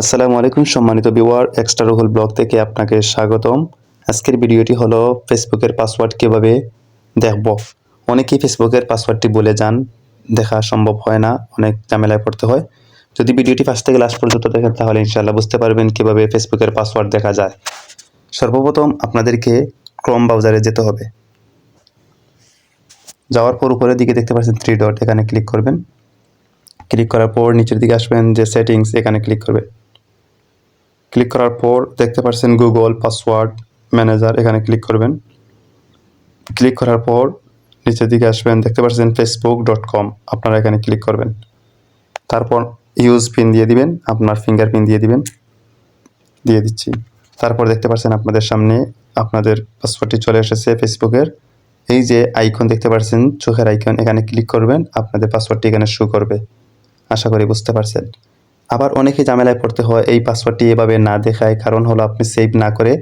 আসসালামু আলাইকুম সম্মানিত বিওয়ার এক্সট্রা রুহুল ব্লগ থেকে আপনাকে স্বাগতম। আজকের ভিডিওটি হলো ফেসবুকের পাসওয়ার্ড কীভাবে দেখব। অনেকেই ফেসবুকের পাসওয়ার্ডটি বলে যান, দেখা সম্ভব হয় না, অনেক ঝামেলায় পড়তে হয়। যদি ভিডিওটি ফার্স্ট থেকে লাস্ট পর্যন্ত দেখেন, তাহলে ইনশাআল্লাহ বুঝতে পারবেন কীভাবে ফেসবুকের পাসওয়ার্ড দেখা যায়। সর্বপ্রথম আপনাদেরকে ক্রোম ব্রাউজারে যেতে হবে। যাওয়ার পর উপরের দিকে দেখতে পাচ্ছেন থ্রি ডট এখানে ক্লিক করবেন। ক্লিক করার পর নিচের দিকে আসবেন যে সেটিংস এখানে ক্লিক করবেন। ক্লিক করার পর দেখতে পাচ্ছেন গুগল পাসওয়ার্ড ম্যানেজার এখানে ক্লিক করবেন। ক্লিক করার পর নিচের দিকে আসবেন, দেখতে পাচ্ছেন ফেসবুক ডট কম আপনারা এখানে ক্লিক করবেন। তারপর ইউজ পিন দিয়ে দিবেন, আপনার ফিঙ্গার পিন দিয়ে দিবেন, দিয়ে দিচ্ছি। তারপর দেখতে পাচ্ছেন আপনাদের সামনে আপনাদের পাসওয়ার্ডটি চলে এসেছে ফেসবুকের এই যে আইকন দেখতে পাচ্ছেন চোখের আইকন এখানে ক্লিক করবেন, আপনাদের পাসওয়ার্ডটি এখানে শো করবে। আশা করি বুঝতে পারছেন। আবার অনেকে ঝামেলায় পড়তে হয়, এই পাসওয়ার্ডটি এভাবে না দেখায়, কারণ হলো আপনি সেভ না করে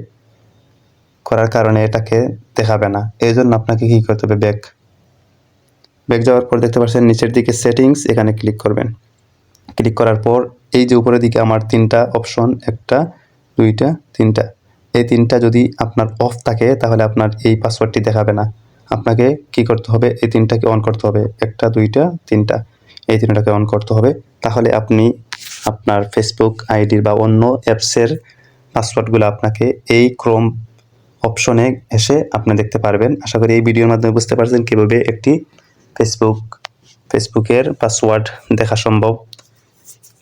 করার কারণে এটাকে দেখাবে না। এই জন্য আপনাকে কী করতে হবে? ব্যাক ব্যাক যাওয়ার পর দেখতে পাচ্ছেন নিচের দিকে সেটিংস এখানে ক্লিক করবেন। ক্লিক করার পর এই যে উপরের দিকে আমার তিনটা অপশন একটা, দুইটা, তিনটা। এই তিনটা যদি আপনার অফ থাকে, তাহলে আপনার এই পাসওয়ার্ডটি দেখাবে না। আপনাকে কি করতে হবে? এই তিনটাকে অন করতে হবে। একটা, দুইটা, তিনটা। এই তিনটাকে অন করতে হবে। তাহলে আপনি আপনার ফেসবুক আইডি বা অন্য অ্যাপসের পাসওয়ার্ডগুলো আপনাকে এই ক্রোম অপশনে এসে আপনি দেখতে পারবেন। আশা করি এই ভিডিওর মাধ্যমে বুঝতে পারছেন কীভাবে একটি ফেসবুক ফেসবুকের পাসওয়ার্ড দেখা সম্ভব।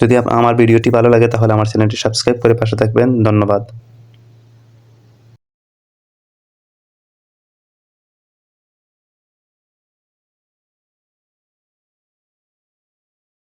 যদি আমার ভিডিওটি ভালো লাগে তাহলে আমার চ্যানেলটি সাবস্ক্রাইব করে পাশে থাকবেন। ধন্যবাদ।